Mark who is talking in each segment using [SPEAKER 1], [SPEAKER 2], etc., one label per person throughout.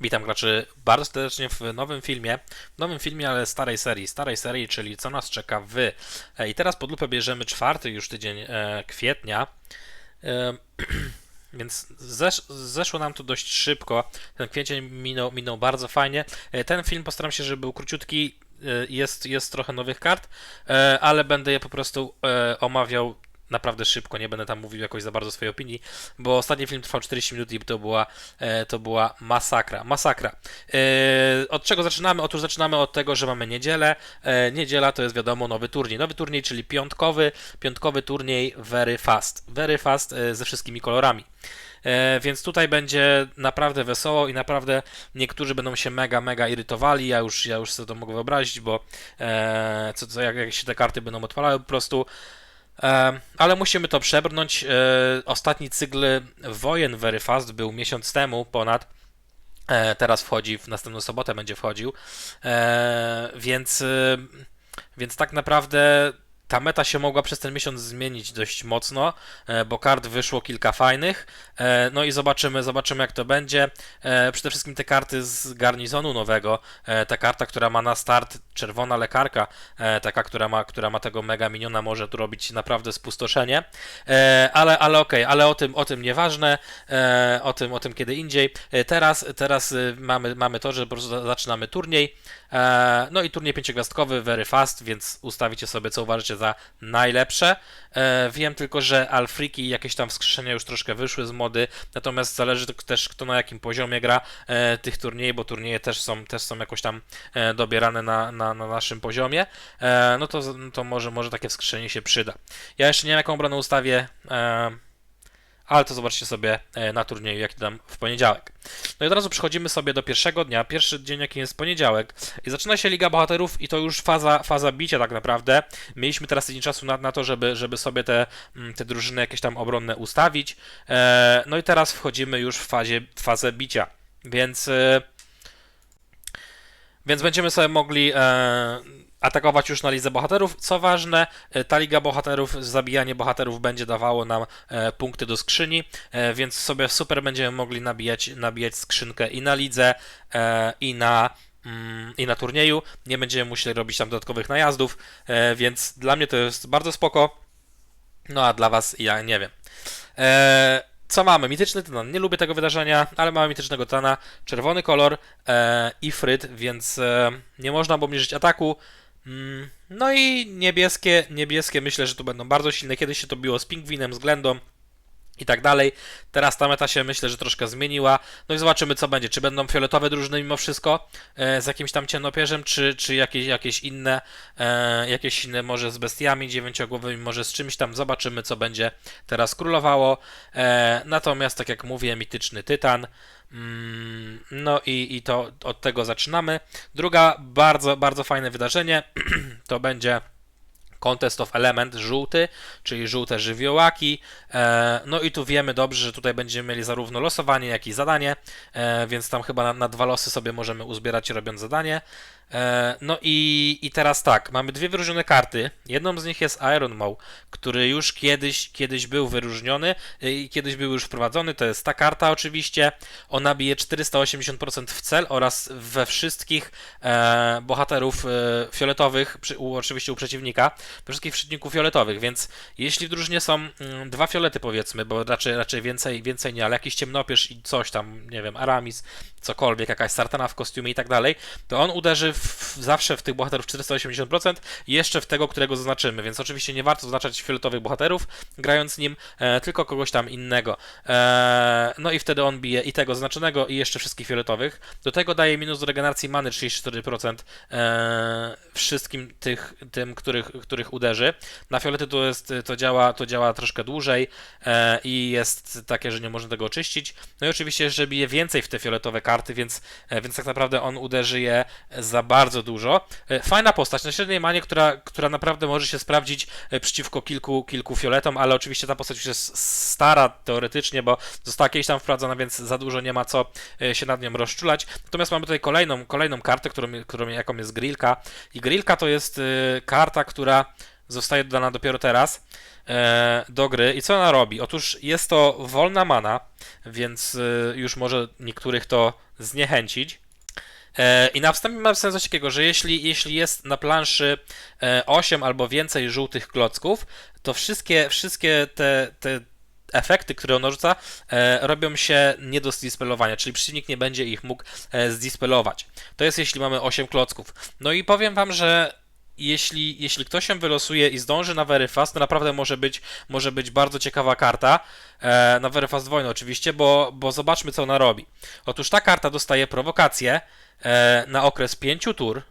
[SPEAKER 1] Witam graczy bardzo serdecznie w nowym filmie, w nowym filmie, ale starej serii, starej serii, czyli co nas czeka w. E, I teraz pod lupę bierzemy czwarty już tydzień e, kwietnia, e, więc zesz, zeszło nam to dość szybko, ten kwiecień minął, minął bardzo fajnie. E, ten film postaram się, żeby był króciutki, e, jest, jest trochę nowych kart, e, ale będę je po prostu e, omawiał naprawdę szybko, nie będę tam mówił jakoś za bardzo swojej opinii, bo ostatni film trwał 40 minut i to była, e, to była masakra. Masakra. E, od czego zaczynamy? Otóż zaczynamy od tego, że mamy niedzielę. E, niedziela to jest wiadomo nowy turniej. Nowy turniej, czyli piątkowy, piątkowy turniej Very Fast. Very Fast ze wszystkimi kolorami. Więc tutaj będzie naprawdę wesoło i naprawdę niektórzy będą się mega, mega irytowali. Ja już, ja już sobie to mogę wyobrazić, bo co, co, jak, jak się te karty będą odpalały po prostu. E, ale musimy to przebrnąć. E, ostatni cykl wojen Very Fast był miesiąc temu ponad. E, teraz wchodzi, w następną sobotę będzie wchodził. Więc, więc tak naprawdę ta meta się mogła przez ten miesiąc zmienić dość mocno, e, bo kart wyszło kilka fajnych. E, No i zobaczymy, zobaczymy jak to będzie. E, Przede wszystkim te karty z garnizonu nowego. Ta karta, która ma na start czerwona lekarka, taka, która ma, która ma tego mega miniona, może tu robić naprawdę spustoszenie. Ale, ale okej, ale o tym, o tym nieważne, o tym, o tym kiedy indziej. Teraz, teraz mamy, mamy to, że po prostu za- zaczynamy turniej. E, No i turniej pięciogwiazdkowy, very fast, więc ustawicie sobie, co uważacie za najlepsze. E, Wiem tylko, że Alfriki i jakieś tam wskrzeszenia już troszkę wyszły z mody, natomiast zależy też kto na jakim poziomie gra e, tych turniejów, bo turnieje też są, też są jakoś tam dobierane na, na, na naszym poziomie, no to, to może, może takie wskrzeszenie się przyda. Ja jeszcze nie wiem jaką obronę ustawię, ale to zobaczcie sobie e, na turnieju, jaki dam w poniedziałek. No i od razu przechodzimy sobie do pierwszego dnia. Pierwszy dzień, jaki jest poniedziałek. I zaczyna się Liga Bohaterów i to już faza, faza bicia tak naprawdę. Mieliśmy teraz tydzień czasu na, na to, żeby, żeby sobie te, mm, te drużyny jakieś tam obronne ustawić. E, no i teraz wchodzimy już w fazie, fazę bicia. Więc... E, więc będziemy sobie mogli atakować już na lidze bohaterów. Co ważne, e, ta liga bohaterów, zabijanie bohaterów będzie dawało nam e, punkty do skrzyni, e, więc sobie super będziemy mogli nabijać, nabijać skrzynkę i na lidze, i na mm, i na turnieju. Nie będziemy musieli robić tam dodatkowych najazdów, więc dla mnie to jest bardzo spoko. No a dla was ja nie wiem. Co mamy? Mityczny tytan. Nie lubię tego wydarzenia, ale mamy mitycznego tytana. Czerwony kolor i fryt, więc nie można obniżyć ataku. Mm, no i niebieskie, niebieskie myślę, że tu będą bardzo silne. Kiedyś się to biło z pingwinem, z glendą i tak dalej. Teraz ta meta się myślę, że troszkę zmieniła. No i zobaczymy, co będzie. Czy będą fioletowe drużyny mimo wszystko e, z jakimś tam ciemnopierzem, czy, czy jakieś, jakieś inne, e, jakieś inne może z bestiami dziewięciogłowymi, może z czymś tam. Zobaczymy, co będzie teraz królowało. E, natomiast, tak jak mówię, mityczny tytan. Mm, No i, i to od tego zaczynamy. Druga bardzo, bardzo fajne wydarzenie to będzie Contest of Element żółty, czyli żółte żywiołaki. E, no i tu wiemy dobrze, że tutaj będziemy mieli zarówno losowanie, jak i zadanie, e, więc tam chyba na, na dwa losy sobie możemy uzbierać robiąc zadanie. E, no i, i teraz tak, mamy dwie wyróżnione karty. Jedną z nich jest Iron Maw, który już kiedyś, kiedyś był wyróżniony e, i kiedyś był już wprowadzony. To jest ta karta oczywiście. Ona bije 480% w cel oraz we wszystkich e, bohaterów e, fioletowych, przy, u, oczywiście u przeciwnika, we wszystkich przeciwników fioletowych, więc jeśli w drużynie są mm, dwa fiolety powiedzmy, bo raczej, raczej więcej, więcej nie, ale jakiś ciemnopierz i coś tam, nie wiem, Aramis, cokolwiek, jakaś Sartana w kostiumie i tak dalej, to on uderzy w, w, zawsze w tych bohaterów 480% i jeszcze w tego, którego zaznaczymy, więc oczywiście nie warto zaznaczać fioletowych bohaterów, grając nim, e, tylko kogoś tam innego. E, no i wtedy on bije i tego zaznaczonego i jeszcze wszystkich fioletowych. Do tego daje minus do regeneracji many 34% e, wszystkim tych, tym, których, których uderzy. Na fiolety to, jest, to, działa, to działa troszkę dłużej e, i jest takie, że nie można tego oczyścić. No i oczywiście, że bije więcej w te fioletowe karty, więc, e, więc tak naprawdę on uderzy je za bardzo dużo. E, Fajna postać na średniej manie, która, która naprawdę może się sprawdzić e, przeciwko kilku, kilku fioletom, ale oczywiście ta postać już jest stara teoretycznie, bo została kiedyś tam wprowadzona, więc za dużo nie ma co e, się nad nią rozczulać. Natomiast mamy tutaj kolejną, kolejną kartę, którą, którą, jaką jest Grillka. I Grillka to jest karta, która zostaje dodana dopiero teraz do gry. I co ona robi? Otóż jest to wolna mana, więc już może niektórych to zniechęcić. E, I na wstępie mam coś takiego, że jeśli, jeśli jest na planszy e, 8 albo więcej żółtych klocków, to wszystkie, wszystkie te, te efekty, które ono rzuca, e, robią się nie do zdispelowania, czyli przeciwnik nie będzie ich mógł e, zdispelować. To jest jeśli mamy 8 klocków. No i powiem wam, że jeśli, jeśli ktoś się wylosuje i zdąży na Very Fast, to naprawdę może być, może być bardzo ciekawa karta. E, na Very Fast wojny oczywiście, bo, bo zobaczmy co ona robi. Otóż ta karta dostaje prowokację e, na okres 5 tur,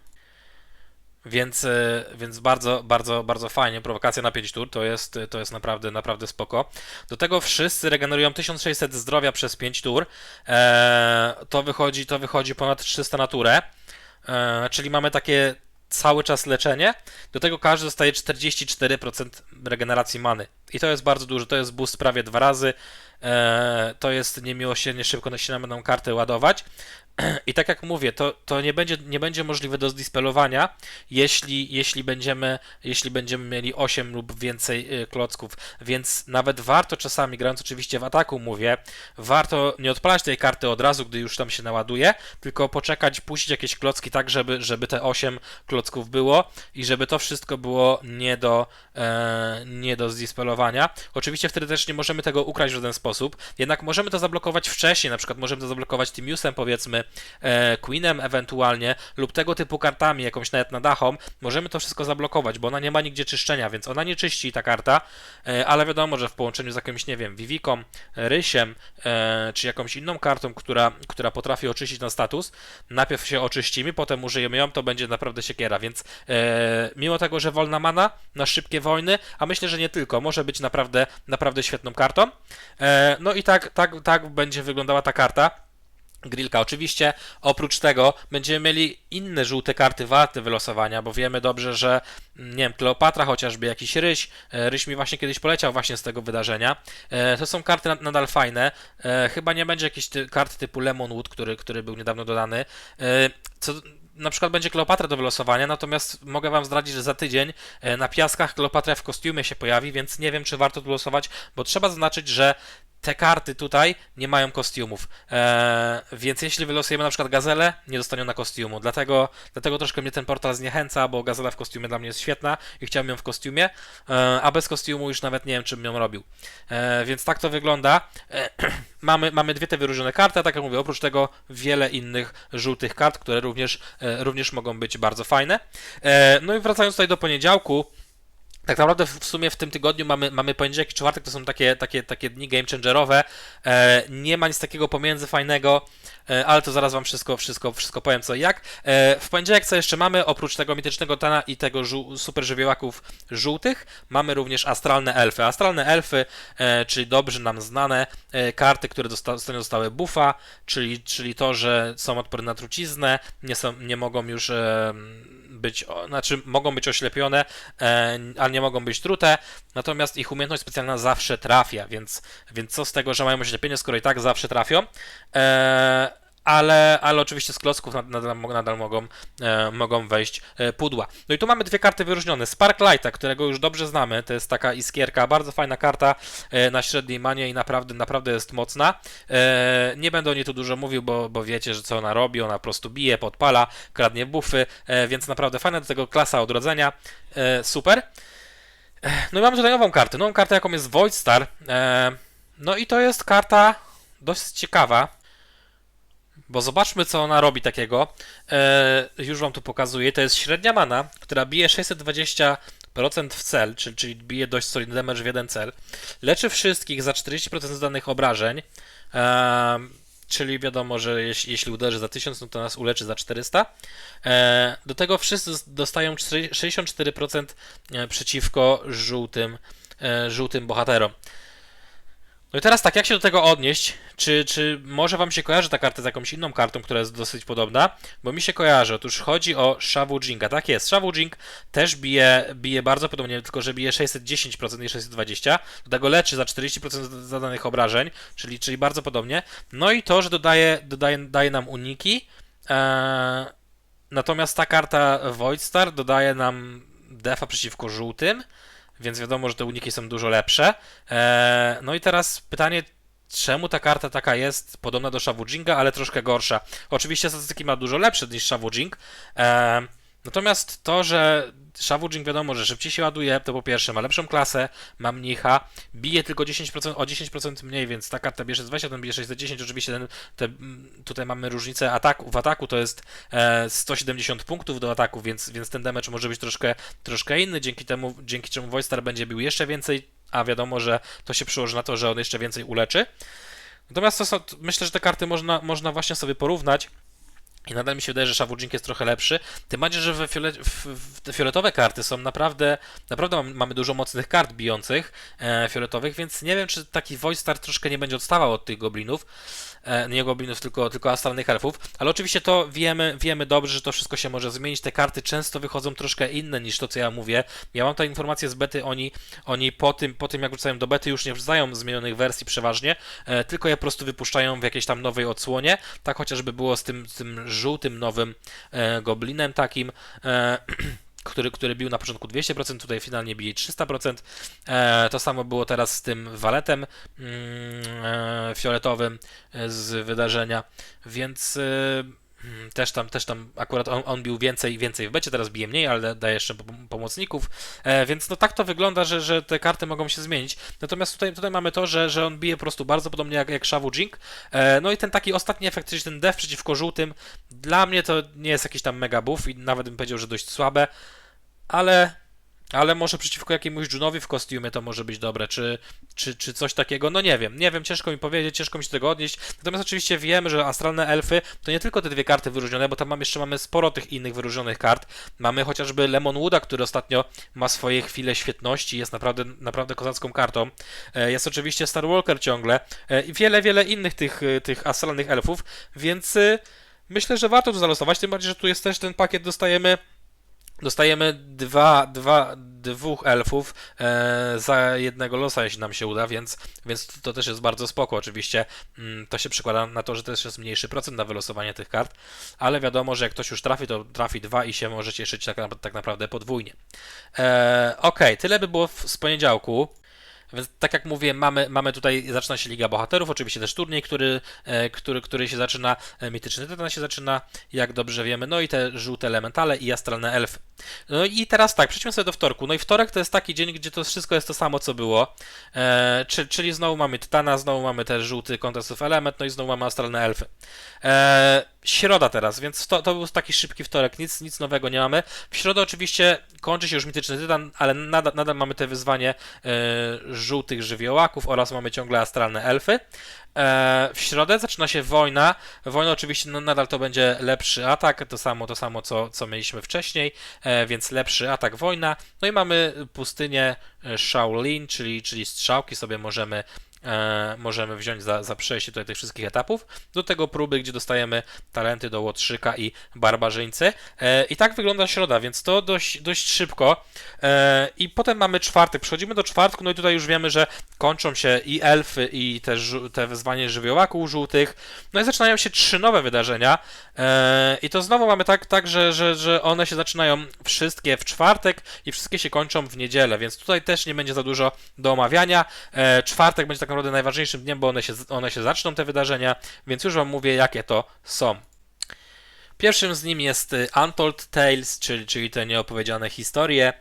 [SPEAKER 1] więc, e, więc bardzo, bardzo, bardzo fajnie. Prowokacja na 5 tur to jest, to jest naprawdę, naprawdę spoko. Do tego wszyscy regenerują 1600 zdrowia przez 5 tur. E, to, wychodzi, to wychodzi ponad 300 na turę. E, czyli mamy takie cały czas leczenie. Do tego każdy dostaje 44% regeneracji many. I to jest bardzo dużo. To jest boost prawie dwa razy. E, to jest niemiłosiernie szybko się nam będą karty ładować. I tak jak mówię, to, to nie, będzie, nie będzie możliwe do zdispelowania, jeśli, jeśli, będziemy, jeśli będziemy mieli 8 lub więcej y, klocków. Więc nawet warto czasami, grając oczywiście w ataku, mówię, warto nie odpalać tej karty od razu, gdy już tam się naładuje, tylko poczekać, puścić jakieś klocki tak, żeby, żeby te 8 klocków było i żeby to wszystko było nie do, e, nie do zdispelowania. Oczywiście wtedy też nie możemy tego ukraść w żaden sposób, jednak możemy to zablokować wcześniej, na przykład możemy to zablokować Timiusem, powiedzmy, Queenem ewentualnie, lub tego typu kartami, jakąś nawet na dachą, możemy to wszystko zablokować, bo ona nie ma nigdzie czyszczenia, więc ona nie czyści ta karta, e, ale wiadomo, że w połączeniu z jakimś, nie wiem, Viviką, Rysiem, e, czy jakąś inną kartą, która, która potrafi oczyścić na status, najpierw się oczyścimy, potem użyjemy ją, to będzie naprawdę siekiera, więc e, mimo tego, że wolna mana na szybkie wojny, a myślę, że nie tylko, może być naprawdę, naprawdę świetną kartą. E, no i tak, tak, tak będzie wyglądała ta karta. Grillka. Oczywiście oprócz tego będziemy mieli inne żółte karty warte wylosowania, bo wiemy dobrze, że nie wiem, Kleopatra chociażby, jakiś Ryś, e, Ryś mi właśnie kiedyś poleciał właśnie z tego wydarzenia. E, to są karty nadal fajne. E, chyba nie będzie jakiejś ty karty typu Lemonwood, który, który był niedawno dodany. Co na przykład będzie Kleopatra do wylosowania, natomiast mogę Wam zdradzić, że za tydzień na piaskach Kleopatra w kostiumie się pojawi, więc nie wiem, czy warto to losować, bo trzeba zaznaczyć, że te karty tutaj nie mają kostiumów. Eee, więc jeśli wylosujemy na przykład gazelę, nie dostanie na kostiumu. Dlatego, dlatego troszkę mnie ten portal zniechęca, bo gazela w kostiumie dla mnie jest świetna i chciałbym ją w kostiumie, eee, a bez kostiumu już nawet nie wiem, czym ją robił. Eee, więc tak to wygląda. mamy, mamy dwie te wyróżnione karty, a tak jak mówię, oprócz tego wiele innych żółtych kart, które również, e, również mogą być bardzo fajne. E, no i wracając tutaj do poniedziałku, tak naprawdę w sumie w tym tygodniu mamy, mamy poniedziałek i czwartek, to są takie, takie, takie dni game changerowe. E, nie ma nic takiego pomiędzy fajnego, ale to zaraz wam wszystko, wszystko, wszystko powiem co i jak. E, w poniedziałek co jeszcze mamy? Oprócz tego mitycznego Tana i tego żół, super żywiołaków żółtych, mamy również astralne elfy. Astralne elfy, e, czyli dobrze nam znane e, karty, które dosta, ostatnio dostały buffa, czyli, czyli to, że są odporne na truciznę, nie, są, nie mogą już być, znaczy mogą być oślepione, e, ale nie mogą być trute, natomiast ich umiejętność specjalna zawsze trafia, więc, więc co z tego, że mają oślepienie, skoro i tak zawsze trafią. E, ale, ale oczywiście z klocków nadal, nadal mogą, e, mogą wejść e, pudła. No i tu mamy dwie karty wyróżnione. Sparklighta, którego już dobrze znamy, to jest taka iskierka, bardzo fajna karta e, na średniej manie i naprawdę, naprawdę jest mocna. E, nie będę o niej tu dużo mówił, bo, bo wiecie, że co ona robi, ona po prostu bije, podpala, kradnie buffy, e, więc naprawdę fajna do tego klasa odrodzenia, e, super. No i mamy tutaj nową kartę, nową kartę jaką jest Void Star. no i to jest karta dość ciekawa, bo zobaczmy, co ona robi takiego. E, już wam tu pokazuję. To jest średnia mana, która bije 620% w cel, czyli, czyli bije dość solidny damage w jeden cel. Leczy wszystkich za 40% zadanych obrażeń. E, czyli wiadomo, że jeśli, jeśli uderzy za 1000, no to nas uleczy za 400. E, do tego wszyscy dostają 64% e, przeciwko żółtym, e, żółtym bohaterom. No i teraz tak, jak się do tego odnieść? Czy, czy może wam się kojarzy ta karta z jakąś inną kartą, która jest dosyć podobna? Bo mi się kojarzy. Otóż chodzi o Shawu Jinga. Tak jest, Shawu Jing też bije, bije bardzo podobnie, tylko że bije 610% i 620. Do tego leczy za 40% zadanych obrażeń, czyli, czyli bardzo podobnie. No i to, że dodaje, dodaje daje nam uniki. Eee, natomiast ta karta Void Star dodaje nam defa przeciwko żółtym, więc wiadomo, że te uniki są dużo lepsze. E, no i teraz pytanie, czemu ta karta taka jest podobna do Shavujinga, ale troszkę gorsza. Oczywiście statystyki ma dużo lepsze niż Shavujing, e, natomiast to, że Shavujing wiadomo, że szybciej się ładuje, to po pierwsze ma lepszą klasę, ma mnicha, bije tylko 10%, o 10% mniej, więc ta karta bierze 20, ten bije 6 za 10, oczywiście ten, te, mm, tutaj mamy różnicę ataku, w ataku to jest e, 170 punktów do ataku, więc, więc ten damage może być troszkę, troszkę inny, dzięki temu, dzięki czemu Voidstar będzie bił jeszcze więcej, a wiadomo, że to się przełoży na to, że on jeszcze więcej uleczy. Natomiast to są, myślę, że te karty można, można właśnie sobie porównać. I nadal mi się wydaje, że Shavujing jest trochę lepszy. Tym bardziej, że we w, w te fioletowe karty są naprawdę, naprawdę mamy dużo mocnych kart bijących e, fioletowych, więc nie wiem, czy taki Voice Star troszkę nie będzie odstawał od tych goblinów. E, nie goblinów, tylko, tylko astralnych elfów. Ale oczywiście to wiemy, wiemy dobrze, że to wszystko się może zmienić. Te karty często wychodzą troszkę inne niż to, co ja mówię. Ja mam te informacje z bety, oni, oni po, tym, po tym, jak wrzucają do bety, już nie wrzucają zmienionych wersji przeważnie, e, tylko je po prostu wypuszczają w jakiejś tam nowej odsłonie. Tak chociażby było z tym, z tym żółtym nowym e, goblinem takim. Który, który bił na początku 200%, tutaj finalnie bije 300%. E, to samo było teraz z tym waletem mm, e, fioletowym z wydarzenia, więc e, też tam, też tam akurat on, on bił więcej więcej w becie, teraz bije mniej, ale da- daje jeszcze pom- pomocników, e, więc no tak to wygląda, że, że te karty mogą się zmienić. Natomiast tutaj, tutaj mamy to, że, że on bije po prostu bardzo podobnie jak, jak Shavu Jing. E, no i ten taki ostatni efekt, czyli ten def przeciwko żółtym, dla mnie to nie jest jakiś tam mega buff i nawet bym powiedział, że dość słabe, ale ale może przeciwko jakiemuś Junowi w kostiumie to może być dobre, czy, czy, czy coś takiego, no nie wiem, nie wiem, ciężko mi powiedzieć, ciężko mi się tego odnieść, natomiast oczywiście wiemy, że astralne elfy to nie tylko te dwie karty wyróżnione, bo tam mam, jeszcze mamy sporo tych innych wyróżnionych kart, mamy chociażby Lemon Wooda, który ostatnio ma swoje chwile świetności, jest naprawdę, naprawdę kozacką kartą, E, jest oczywiście Star Walker ciągle e, i wiele, wiele innych tych, e, tych astralnych elfów, więc myślę, że warto tu zalosować, tym bardziej, że tu jest też ten pakiet, dostajemy Dostajemy dwa, dwa, dwóch elfów e, za jednego losa, jeśli nam się uda, więc, więc to też jest bardzo spoko. Oczywiście mm, to się przekłada na to, że też jest mniejszy procent na wylosowanie tych kart, ale wiadomo, że jak ktoś już trafi, to trafi dwa i się może cieszyć tak, tak naprawdę podwójnie. E, ok, tyle by było w, z poniedziałku. Więc tak jak mówię, mamy, mamy tutaj, zaczyna się Liga Bohaterów, oczywiście też turniej, który, e, który, który się zaczyna, e, Mityczny Tytan się zaczyna, jak dobrze wiemy, no i te żółte elementale i astralne elfy. No i teraz tak, przejdźmy sobie do wtorku. No i wtorek to jest taki dzień, gdzie to wszystko jest to samo, co było, e, czy, czyli znowu mamy Tytana, znowu mamy też żółty Contest Element, no i znowu mamy astralne elfy. E, środa teraz, więc to, to był taki szybki wtorek, nic, nic nowego nie mamy. W środę oczywiście kończy się już Mityczny Tytan, ale nadal, nadal mamy te wyzwanie e, żółtych żywiołaków oraz mamy ciągle astralne elfy. E, w środę zaczyna się wojna. Wojna oczywiście no, nadal to będzie lepszy atak, to samo, to samo co, co mieliśmy wcześniej, e, więc lepszy atak wojna. No i mamy pustynię Shaolin, czyli, czyli strzałki sobie możemy możemy wziąć za, za przejście tutaj tych wszystkich etapów. Do tego próby, gdzie dostajemy talenty do Łotrzyka i Barbarzyńcy. E, I tak wygląda środa, więc to dość, dość szybko. E, I potem mamy czwartek. Przechodzimy do czwartku, no i tutaj już wiemy, że kończą się i elfy, i te, te wyzwanie żywiołaków żółtych. No i zaczynają się trzy nowe wydarzenia. E, I to znowu mamy tak, tak że, że, że one się zaczynają wszystkie w czwartek i wszystkie się kończą w niedzielę, więc tutaj też nie będzie za dużo do omawiania. E, czwartek będzie tak naprawdę najważniejszym dniem, bo one się, one się zaczną, te wydarzenia, więc już Wam mówię, jakie to są. Pierwszym z nim jest y, Untold Tales, czyli, czyli te nieopowiedziane historie.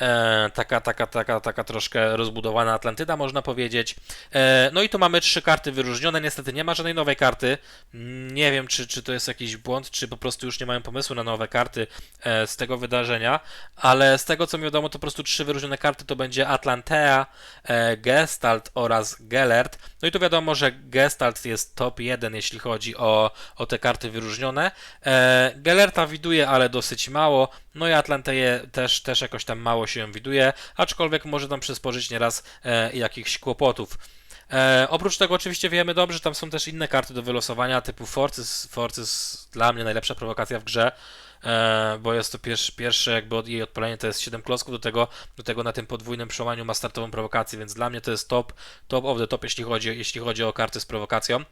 [SPEAKER 1] E, taka, taka, taka, taka troszkę rozbudowana Atlantyda, można powiedzieć. E, no i tu mamy trzy karty wyróżnione. Niestety nie ma żadnej nowej karty. Nie wiem, czy, czy to jest jakiś błąd, czy po prostu już nie mają pomysłu na nowe karty e, z tego wydarzenia, ale z tego co mi wiadomo, to po prostu trzy wyróżnione karty to będzie Atlantea, Gestalt oraz Gellert. No i tu wiadomo, że Gestalt jest top 1, jeśli chodzi o, o te karty wyróżnione. Gellerta widuje, ale dosyć mało. No i Atlanteję też, też jakoś tam mało się widuje, aczkolwiek może tam przysporzyć nieraz e, jakichś kłopotów. E, oprócz tego oczywiście wiemy dobrze, że tam są też inne karty do wylosowania typu Forces. Forces dla mnie najlepsza prowokacja w grze. E, bo jest to pierwszy, pierwsze jakby od jej odpalenie to jest 7 klocków, do tego, do tego na tym podwójnym przełamaniu ma startową prowokację, więc dla mnie to jest top, top of the top, jeśli chodzi, jeśli chodzi o karty z prowokacją.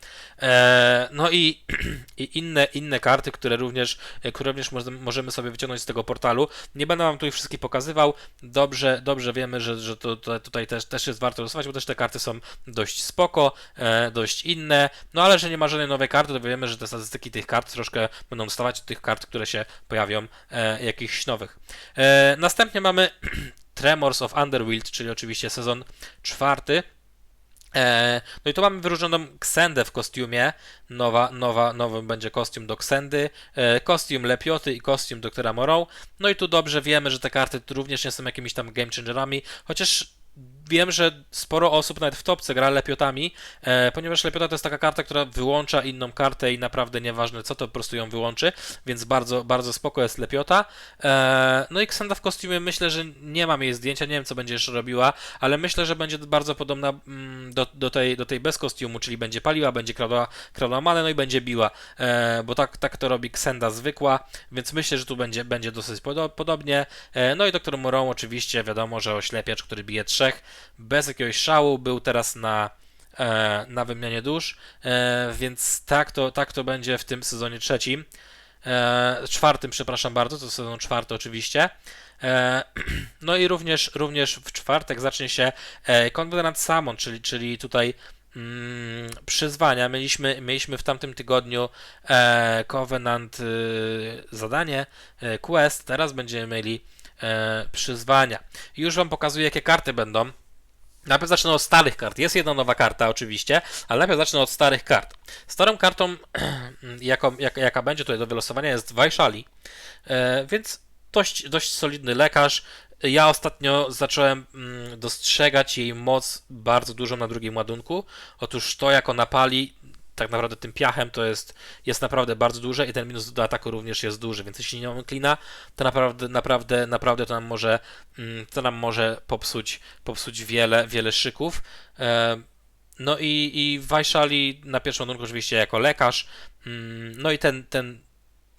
[SPEAKER 1] E, no i, i inne, inne karty, które również, które również możemy- sobie wyciągnąć z tego portalu. Nie będę wam tutaj wszystkich pokazywał. Dobrze, dobrze wiemy, że, że to, to tutaj też, też jest warto losować, bo też te karty są dość spoko, e, dość inne. No ale że nie ma żadnej nowej karty, to wiemy, że te statystyki tych kart troszkę będą stawać od tych kart, które się pojawią e, jakichś nowych. E, następnie mamy Tremors of Underworld, czyli oczywiście sezon czwarty. E, no i tu mamy wyróżnioną Ksendę w kostiumie. Nowa, nowa, nowy będzie kostium do Ksendy, e, kostium Lepioty i kostium doktora Morrow. No i tu dobrze wiemy, że te karty również nie są jakimiś tam game changerami, chociaż wiem, że sporo osób nawet w topce gra lepiotami, e, ponieważ lepiota to jest taka karta, która wyłącza inną kartę i naprawdę nieważne co, to po prostu ją wyłączy, więc bardzo, bardzo spoko jest lepiota. E, no i Ksanda w kostiumie myślę, że nie mam jej zdjęcia, nie wiem co będzie jeszcze robiła, ale myślę, że będzie bardzo podobna mm, do, do, tej, do tej bez kostiumu, czyli będzie paliła, będzie kradła, kradła manę, no i będzie biła, e, bo tak, tak to robi Ksenda zwykła, więc myślę, że tu będzie, będzie dosyć podo- podobnie. E, no i doktor Moron oczywiście wiadomo, że oślepiacz, który bije trzech, bez jakiegoś szału, był teraz na, e, na wymianie dusz, e, więc tak to, tak to będzie w tym sezonie trzecim. E, czwartym, przepraszam bardzo, to sezon czwarty oczywiście. E, no i również, również w czwartek zacznie się e, Covenant Summon, czyli, czyli tutaj mm, przyzwania. Mieliśmy, mieliśmy w tamtym tygodniu e, Covenant y, zadanie, e, quest, teraz będziemy mieli e, przyzwania. Już Wam pokazuję, jakie karty będą. Najpierw zacznę od starych kart. Jest jedna nowa karta oczywiście, ale najpierw zacznę od starych kart. Starą kartą, jaką, jak, jaka będzie tutaj do wylosowania jest Wajszali, e, więc dość, dość solidny lekarz. Ja ostatnio zacząłem mm, dostrzegać jej moc bardzo dużą na drugim ładunku. Otóż to, jak ona pali, tak naprawdę tym piachem to jest, jest naprawdę bardzo duże i ten minus do ataku również jest duży, więc jeśli nie mamy klina, to naprawdę, naprawdę, naprawdę to nam może, mm, to nam może popsuć, popsuć wiele, wiele szyków. E, No i, i Wajszali na pierwszym ładunku oczywiście jako lekarz, mm, no i ten, ten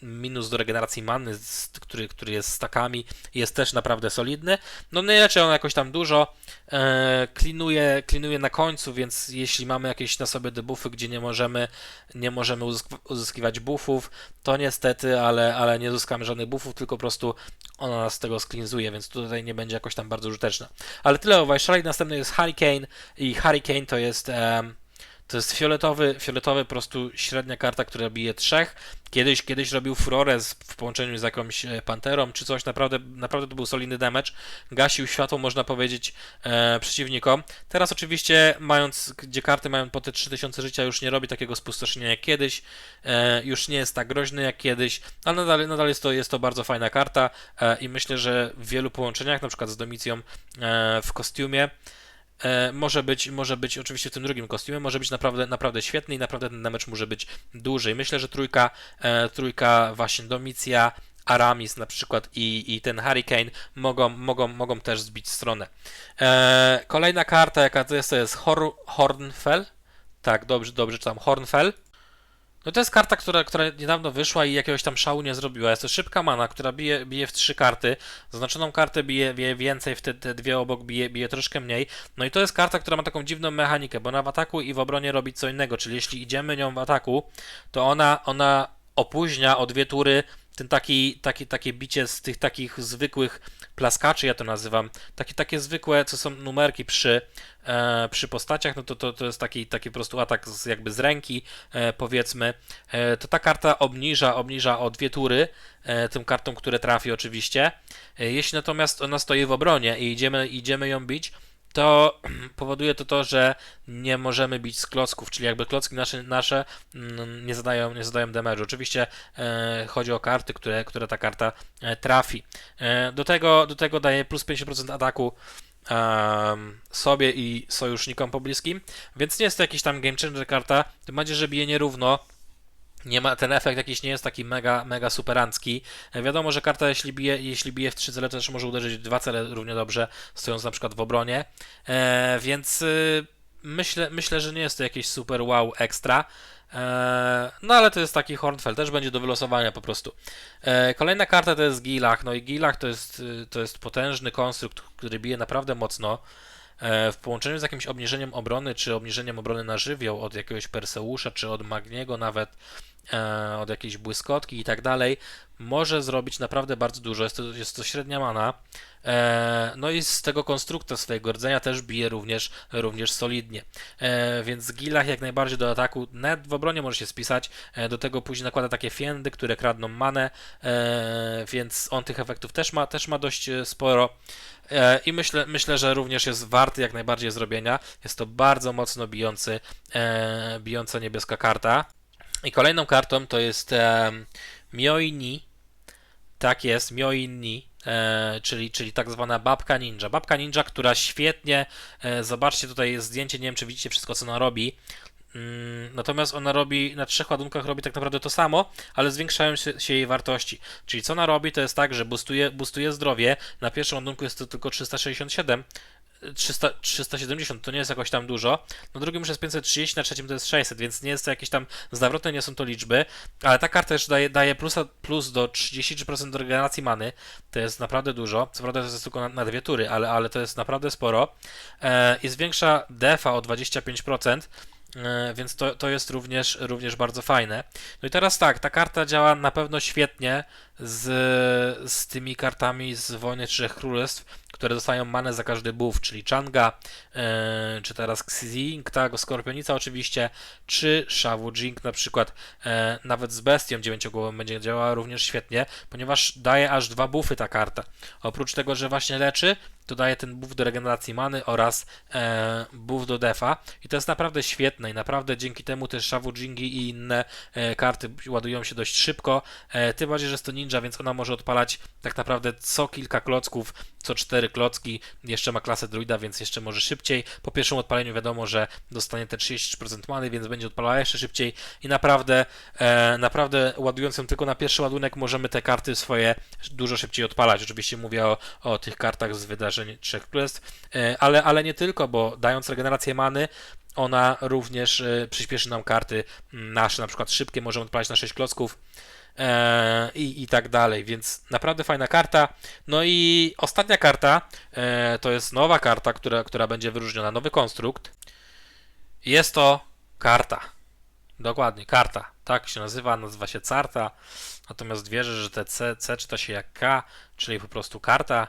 [SPEAKER 1] minus do regeneracji many, z- który, który jest stakami, jest też naprawdę solidny. No nie leczy on jakoś tam dużo, e, klinuje, klinuje na końcu, więc jeśli mamy jakieś na sobie debuffy, gdzie nie możemy, nie możemy uzysk- uzyskiwać buffów, to niestety, ale, ale nie uzyskamy żadnych buffów, tylko po prostu ona nas z tego sklinzuje, więc tutaj nie będzie jakoś tam bardzo użyteczna. Ale tyle o Wajszali, następny jest Hurricane i Hurricane to jest... em, to jest fioletowy, fioletowy po prostu średnia karta, która bije trzech. Kiedyś, kiedyś robił furorę z, w połączeniu z jakąś e, panterą czy coś, naprawdę, naprawdę to był solidny damage. Gasił światło, można powiedzieć, e, przeciwnikom. Teraz oczywiście, mając, gdzie karty mają po te 3000 życia, już nie robi takiego spustoszenia jak kiedyś. E, już nie jest tak groźny jak kiedyś, ale nadal, nadal jest, to, jest to bardzo fajna karta e, i myślę, że w wielu połączeniach, na przykład z Domicją e, w kostiumie, może być, może być oczywiście w tym drugim kostiumie, może być naprawdę, naprawdę świetny i naprawdę ten damage może być duży. I Myślę, że trójka, e, trójka właśnie Domicja, Aramis na przykład i, i ten Hurricane mogą, mogą, mogą też zbić stronę. E, kolejna karta, jaka to jest, to jest Hor Hornfell. Tak, dobrze, dobrze czytam. Hornfell. No to jest karta, która, która niedawno wyszła i jakiegoś tam szału nie zrobiła. Jest to szybka mana, która bije, bije w trzy karty. Zaznaczoną kartę bije, bije więcej, w te, te dwie obok bije, bije troszkę mniej. No i to jest karta, która ma taką dziwną mechanikę, bo ona w ataku i w obronie robi co innego. Czyli jeśli idziemy nią w ataku, to ona, ona opóźnia o dwie tury ten taki, taki, takie bicie z tych takich zwykłych plaskaczy, ja to nazywam. Takie, takie zwykłe, co są numerki przy, e, przy postaciach, no to, to, to jest taki, taki po prostu atak z, jakby z ręki, e, powiedzmy. E, to ta karta obniża, obniża o dwie tury e, tym kartom, które trafi oczywiście. E, jeśli natomiast ona stoi w obronie i idziemy, idziemy ją bić, to powoduje to to, że nie możemy bić z klocków, czyli jakby klocki nasze, nasze mm, nie zadają, nie zadają damage'u. Oczywiście e, chodzi o karty, które, które ta karta e, trafi. E, do, tego, do tego daje plus 50% ataku sobie i sojusznikom pobliskim, więc nie jest to jakiś tam game changer karta, tym bardziej, że bije nierówno, nie ma, ten efekt jakiś nie jest taki mega, mega superancki. E, Wiadomo, że karta jeśli bije, jeśli bije w trzy cele, to też może uderzyć w dwa cele równie dobrze, stojąc na przykład w obronie. E, więc y, myślę, myślę, że nie jest to jakieś super wow ekstra. E, no ale to jest taki Hornfell, też będzie do wylosowania po prostu. E, kolejna karta to jest Gilach. No i Gilach to jest, y, to jest potężny konstrukt, który bije naprawdę mocno. E, w połączeniu z jakimś obniżeniem obrony, czy obniżeniem obrony na żywioł od jakiegoś Perseusza, czy od Magniego nawet, od jakiejś błyskotki i tak dalej, może zrobić naprawdę bardzo dużo. Jest to, jest to średnia mana. E, no i z tego konstrukta swojego rdzenia też bije również, również solidnie. E, więc Gilach jak najbardziej do ataku, net w obronie może się spisać. E, do tego później nakłada takie fiendy, które kradną manę, e, więc on tych efektów też ma, też ma dość e, sporo. E, I myślę, myślę, że również jest warty jak najbardziej zrobienia. Jest to bardzo mocno bijący, e, bijąca niebieska karta. I kolejną kartą to jest e, Mioini. Tak jest, Mioini, e, czyli, czyli tak zwana babka ninja. Babka ninja, która świetnie, e, zobaczcie tutaj zdjęcie, nie wiem czy widzicie wszystko co ona robi. Mm, Natomiast ona robi na trzech ładunkach robi tak naprawdę to samo, ale zwiększają się, się jej wartości. Czyli co ona robi, to jest tak, że boostuje, boostuje zdrowie. Na pierwszym ładunku jest to tylko 367, 300, 370 to nie jest jakoś tam dużo. Na drugim już jest 530, na trzecim to jest 600, więc nie jest to jakieś tam zawrotne, nie są to liczby. Ale ta karta też daje, daje plusa, plus do 33% do regeneracji many. To jest naprawdę dużo. Co prawda to jest tylko na, na dwie tury, ale, ale to jest naprawdę sporo. E, I zwiększa defa o 25%. E, Więc to, to jest również, również bardzo fajne. No i teraz tak, ta karta działa na pewno świetnie z, z tymi kartami z Wojny Trzech Królestw, które dostają manę za każdy buff, czyli Changa, e, czy teraz Xing, tak, Skorpionica oczywiście, czy Shawu Jing na przykład, e, nawet z Bestią dziewięciogłową będzie działała również świetnie, ponieważ daje aż dwa buffy ta karta. Oprócz tego, że właśnie leczy, to daje ten buff do regeneracji many oraz e, buff do defa i to jest naprawdę świetne i naprawdę dzięki temu też Shawu Jingi i inne e, karty ładują się dość szybko, e, tym bardziej, że jest to ninja, więc ona może odpalać tak naprawdę co kilka klocków, co cztery klocki, jeszcze ma klasę druida, więc jeszcze może szybciej. Po pierwszym odpaleniu wiadomo, że dostanie te 33% many, więc będzie odpalała jeszcze szybciej i naprawdę, e, naprawdę ładując ją tylko na pierwszy ładunek możemy te karty swoje dużo szybciej odpalać. Oczywiście mówię o, o tych kartach z wydarzeń Trzech Królestw, e, ale, ale nie tylko, bo dając regenerację many, ona również e, przyspieszy nam karty nasze, na przykład szybkie, możemy odpalać na 6 klocków i, i tak dalej, więc naprawdę fajna karta. No i ostatnia karta e, to jest nowa karta, która, która będzie wyróżniona, nowy konstrukt. Jest to karta. Dokładnie, karta. Tak się nazywa, nazywa się carta. Natomiast wierzę, że te C, C czyta się jak K, czyli po prostu karta.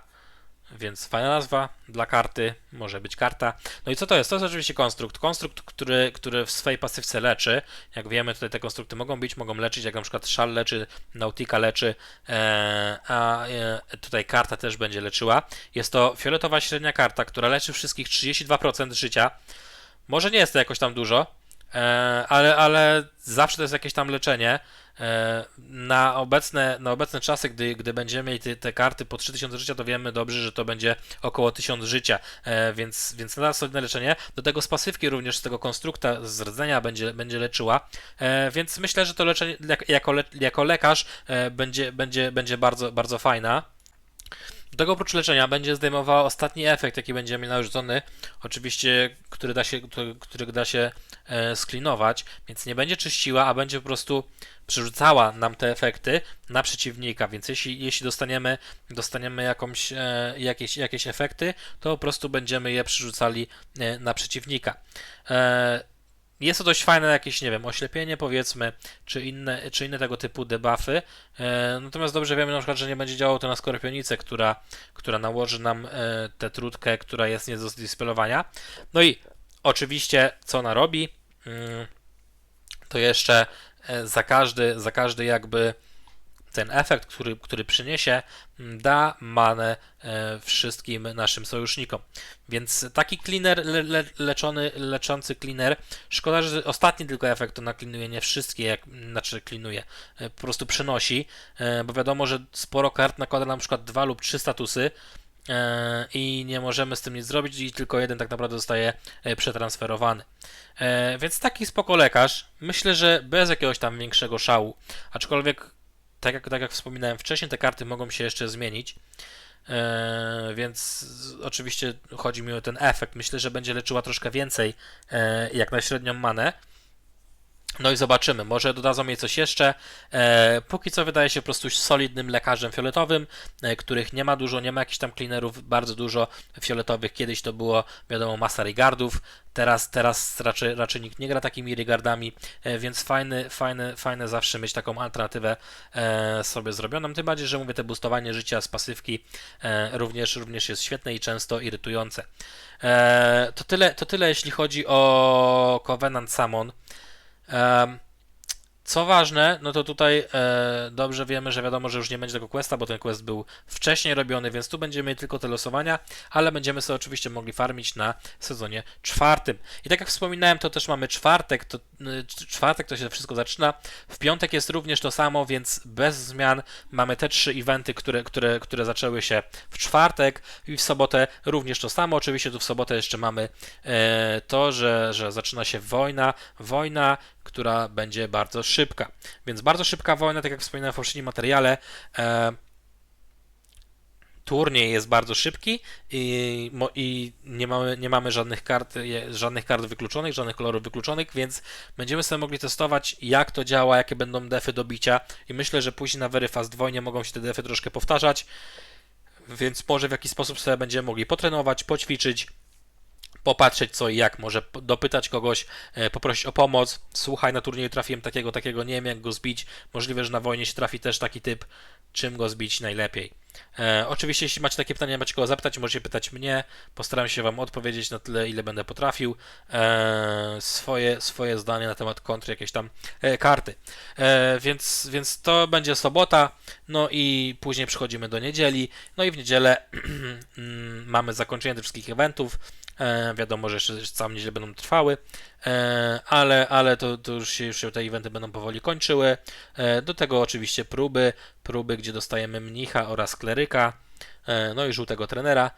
[SPEAKER 1] Więc fajna nazwa dla karty, może być karta. No i co to jest? To jest oczywiście konstrukt. Konstrukt, który, który w swojej pasywce leczy. Jak wiemy, tutaj te konstrukty mogą być, mogą leczyć, jak na przykład Szal leczy, Nautica leczy, e, a e, tutaj karta też będzie leczyła. Jest to fioletowa średnia karta, która leczy wszystkich 32% życia. Może nie jest to jakoś tam dużo, ale, ale zawsze to jest jakieś tam leczenie. E, Na obecne, na obecne czasy, gdy, gdy będziemy mieli te, te karty po 3000 życia, to wiemy dobrze, że to będzie około 1000 życia, e, więc, więc nadal solidne leczenie. Do tego z pasywki również z tego konstrukta z rdzenia będzie, będzie leczyła, e, więc myślę, że to leczenie jak- jako, le, jako lekarz e, będzie, będzie, będzie bardzo, bardzo fajna. Do tego oprócz leczenia będzie zdejmowała ostatni efekt, jaki będzie mi narzucony, oczywiście, który da się, który, który da się e, sklinować, więc nie będzie czyściła, a będzie po prostu przerzucała nam te efekty na przeciwnika, więc jeśli, jeśli dostaniemy, dostaniemy jakąś, e, jakieś, jakieś efekty, to po prostu będziemy je przerzucali e, na przeciwnika. E, jest to dość fajne jakieś, nie wiem, oślepienie powiedzmy, czy inne, czy inne tego typu debuffy. E, natomiast dobrze wiemy na przykład, że nie będzie działało to na skorpionicę, która, która nałoży nam e, tę trutkę, która jest nie do zdispelowania. No i oczywiście, co ona robi, to jeszcze e, za każdy, za każdy jakby ten efekt, który, który przyniesie, m, da manę e, wszystkim naszym sojusznikom. Więc taki cleaner, le, le, leczony, leczący cleaner, szkoda, że ostatni tylko efekt to naklinuje, nie wszystkie, jak, znaczy klinuje, e, po prostu przenosi, bo wiadomo, że sporo kart nakłada na przykład dwa lub trzy statusy, i nie możemy z tym nic zrobić i tylko jeden tak naprawdę zostaje e, przetransferowany. E, Więc taki spoko lekarz, myślę, że bez jakiegoś tam większego szału, aczkolwiek tak jak, tak jak wspominałem wcześniej, te karty mogą się jeszcze zmienić. E, więc oczywiście chodzi mi o ten efekt. Myślę, że będzie leczyła troszkę więcej, e, jak na średnią manę. No i zobaczymy, może dodadzą jej coś jeszcze. E, póki co wydaje się po prostu solidnym lekarzem fioletowym, e, których nie ma dużo, nie ma jakichś tam cleanerów, bardzo dużo fioletowych. Kiedyś to było, wiadomo, masa regardów, teraz, teraz raczej, raczej nikt nie gra takimi regardami, e, więc fajny, fajny, fajne zawsze mieć taką alternatywę sobie zrobioną. Tym bardziej, że mówię, te boostowanie życia z pasywki również, również jest świetne i często irytujące. To, tyle, to tyle, jeśli chodzi o Covenant Summon. Co ważne, no to tutaj e, dobrze wiemy, że wiadomo, że już nie będzie tego questa, bo ten quest był wcześniej robiony, więc tu będziemy tylko te losowania, ale będziemy sobie oczywiście mogli farmić na sezonie czwartym. I tak jak wspominałem, to też mamy czwartek, to y, czwartek to się wszystko zaczyna. W piątek jest również to samo, więc bez zmian mamy te trzy eventy, które, które, które zaczęły się w czwartek i w sobotę również to samo. Oczywiście tu w sobotę jeszcze mamy e, to, że, że zaczyna się wojna, wojna, która będzie bardzo szybka. Więc bardzo szybka wojna, tak jak wspominałem w poprzednim materiale. E, turniej jest bardzo szybki i, i nie, mamy, nie mamy żadnych kart, żadnych kart wykluczonych, żadnych kolorów wykluczonych, więc będziemy sobie mogli testować, jak to działa, jakie będą defy do bicia i myślę, że później na Very Fast wojnie mogą się te defy troszkę powtarzać, więc może w jakiś sposób sobie będziemy mogli potrenować, poćwiczyć, popatrzeć co i jak, może dopytać kogoś, e, poprosić o pomoc. Słuchaj, na turnieju trafiłem takiego, takiego, nie wiem jak go zbić. Możliwe, że na wojnie się trafi też taki typ, czym go zbić najlepiej. E, oczywiście, jeśli macie takie pytania, macie kogo zapytać, możecie pytać mnie. Postaram się Wam odpowiedzieć na tyle, ile będę potrafił. E, swoje, swoje zdanie na temat kontry, jakieś tam e, karty. E, więc, więc to będzie sobota, no i później przechodzimy do niedzieli. No i w niedzielę mm, mamy zakończenie tych wszystkich eventów. E, wiadomo, że jeszcze całą niedzielę będą trwały, e, ale, ale to, to już, się, już się te eventy będą powoli kończyły. E, do tego oczywiście próby, próby, gdzie dostajemy mnicha oraz kleryka, no i żółtego trenera.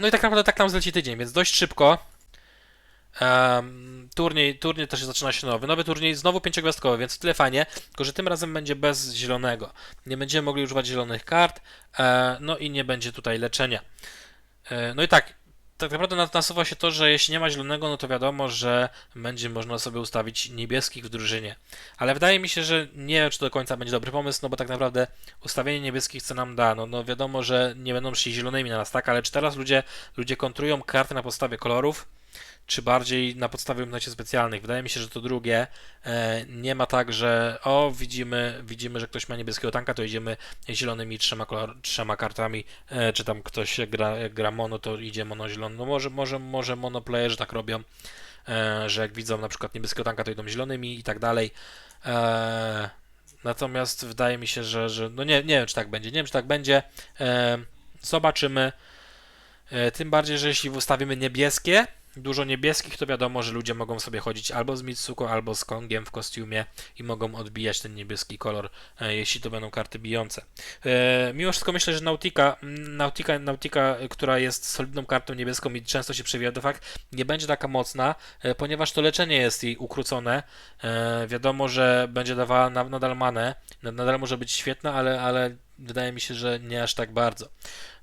[SPEAKER 1] No i tak naprawdę tak nam zleci tydzień, więc dość szybko. Turniej, turniej też zaczyna się nowy. Nowy turniej znowu pięciogwiazdkowy, więc tyle fajnie, tylko że tym razem będzie bez zielonego. Nie będziemy mogli używać zielonych kart, no i nie będzie tutaj leczenia. No i tak, tak naprawdę na- nasuwa się to, że jeśli nie ma zielonego, no to wiadomo, że będzie można sobie ustawić niebieskich w drużynie. Ale wydaje mi się, że nie wiem, czy do końca będzie dobry pomysł, no bo tak naprawdę ustawienie niebieskich co nam da? No, no wiadomo, że nie będą szli zielonymi na nas, tak? Ale czy teraz ludzie, ludzie kontrują karty na podstawie kolorów? Czy bardziej na podstawie umiejętności specjalnych. Wydaje mi się, że to drugie. E, nie ma tak, że o, widzimy, widzimy, że ktoś ma niebieskiego tanka, to idziemy zielonymi trzema, kolor, trzema kartami, e, czy tam ktoś gra, gra mono, to idzie mono zielony. No może, może, może monoplayerzy tak robią, e, że jak widzą na przykład niebieskiego tanka, to idą zielonymi i tak dalej. Natomiast wydaje mi się, że, że no nie, nie wiem, czy tak będzie. Nie wiem, czy tak będzie. Zobaczymy. Tym bardziej, że jeśli ustawimy niebieskie, dużo niebieskich, to wiadomo, że ludzie mogą sobie chodzić albo z Mitsuko, albo z Kongiem w kostiumie i mogą odbijać ten niebieski kolor, e, jeśli to będą karty bijące. E, mimo wszystko myślę, że Nautica, mm, Nautica, Nautica, y, która jest solidną kartą niebieską i często się przewija do fakt, nie będzie taka mocna, e, ponieważ to leczenie jest jej ukrócone. E, wiadomo, że będzie dawała na, nadal manę, nad- nadal może być świetna, ale, ale wydaje mi się, że nie aż tak bardzo.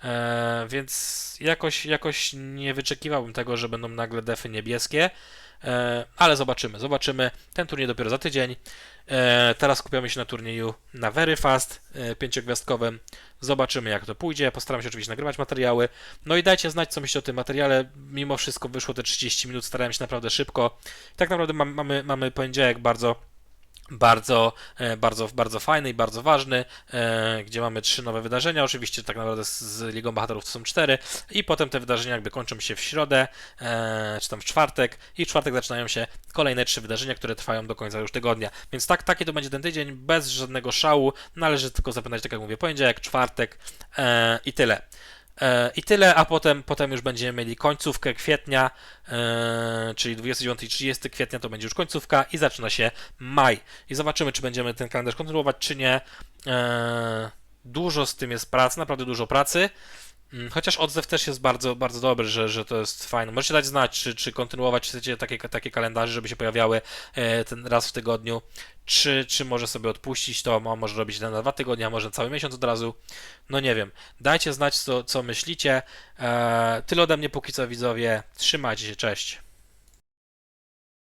[SPEAKER 1] E, więc jakoś, jakoś nie wyczekiwałbym tego, że będą nagle defy niebieskie, e, ale zobaczymy, zobaczymy. Ten turniej dopiero za tydzień. E, teraz skupiamy się na turnieju na Very Fast, e, pięciogwiazdkowym. Zobaczymy jak to pójdzie. Postaram się oczywiście nagrywać materiały. No i dajcie znać, co myślicie o tym materiale. Mimo wszystko wyszło te 30 minut, starałem się naprawdę szybko. Tak naprawdę mam, mamy, mamy poniedziałek bardzo bardzo, e, bardzo, bardzo fajny i bardzo ważny, e, gdzie mamy trzy nowe wydarzenia. Oczywiście tak naprawdę z, Ligą Bohaterów to są cztery i potem te wydarzenia jakby kończą się w środę, e, czy tam w czwartek i w czwartek zaczynają się kolejne trzy wydarzenia, które trwają do końca już tygodnia. Więc tak, taki to będzie ten tydzień, bez żadnego szału. Należy tylko zapamiętać, tak jak mówię, poniedziałek, czwartek i tyle. E, I tyle, a potem, potem już będziemy mieli końcówkę kwietnia, e, czyli 29 i 30 kwietnia to będzie już końcówka i zaczyna się maj. I zobaczymy, czy będziemy ten kalendarz kontynuować, czy nie. E, dużo z tym jest pracy, naprawdę dużo pracy. Mm, Chociaż odzew też jest bardzo, bardzo dobry, że, że to jest fajne. Możecie dać znać, czy, czy kontynuować, czy chcecie takie, takie kalendarze, żeby się pojawiały e, ten raz w tygodniu, czy, czy może sobie odpuścić to, może robić na dwa tygodnie, a może cały miesiąc od razu. No nie wiem. Dajcie znać, co, co myślicie. E, tyle ode mnie póki co, widzowie. Trzymajcie się, cześć.